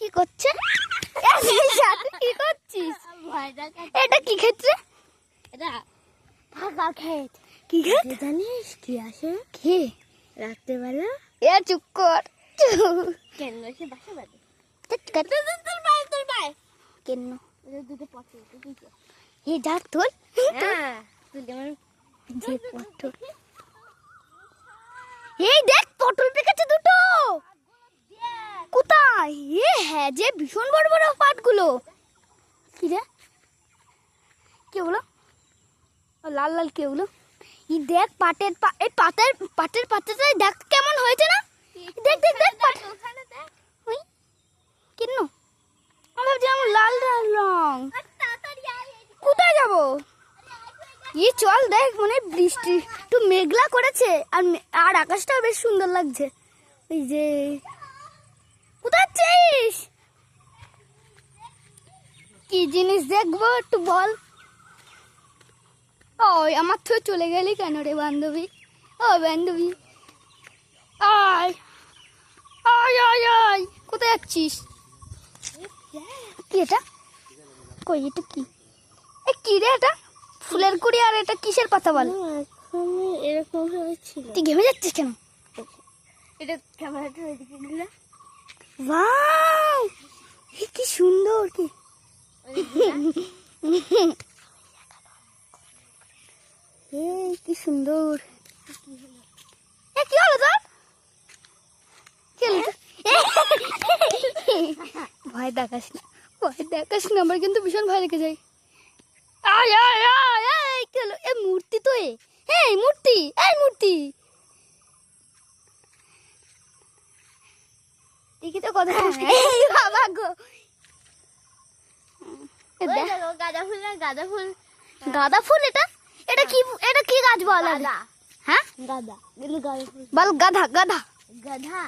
কি করছে? কি করছিস? এটা কি ক্ষেত্রে? এটা ফাঁকা খেত কি ক্ষেত? জানিস কি আসে? কি? রাত্রেবেলা? এ চুপ কর। কেন? সে বাসা বাঁধে। কেন? দুটো তোর হ্যাঁ তুই যে পটল এই দেখ পটল পেকেছে দুটো কোথায় এ হ্যাঁ যে ভীষণ বড় বড় পাটগুলো। কি রে? কি ও লাল লাল কি হলো? ই দেখ পাটের পা এই পাতের পাটের পাতাটা দেখ কেমন হয়েছে না? দেখ দেখ দেখ পাট দেখ ওই কেন? আমার লাল লাল রং। কোথায় যাব? ই চল দেখ মানে বৃষ্টি একটু মেঘলা করেছে আর আর আকাশটাও বেশ সুন্দর লাগছে। ওই যে কোথায় যাচ্ছিস কি জিনিস দেখব একটু বল। ওই আমার তো চলে গেলি কেন রে বান্ধবী? ও বান্ধবী। আয়। আয় আয় আয়। কোথায় যাচ্ছিস? কি এটা? কই এটা কি? এ কি রে এটা? ফুলের কুড়ি আর এটা কিসের পাতা বল? এরকম ভাবে ছিল তুই ঘেমে যাচ্ছিস কেন? এটা ক্যামেরাটা ওইদিকে নিলে ওয়াও! কি সুন্দর কি কি সুন্দর। এ কি হলো তোর? ভয় দেখাস না ভয় দেখাস না আমার কিন্তু ভীষণ ভয় লেগে যায়। আয় আয় আয় এই কি হলো? এ মূর্তি তো এ। এই মূর্তি এই মূর্তি। দেখি তো কথা বাবা গো। গাঁদা ফুল না গাঁদা ফুল। গাঁদা ফুল এটা? এটা কি এটা কি গাছ বল হ্যাঁ? গাঁদা গাঁদা বল গাধা গাধা গাধা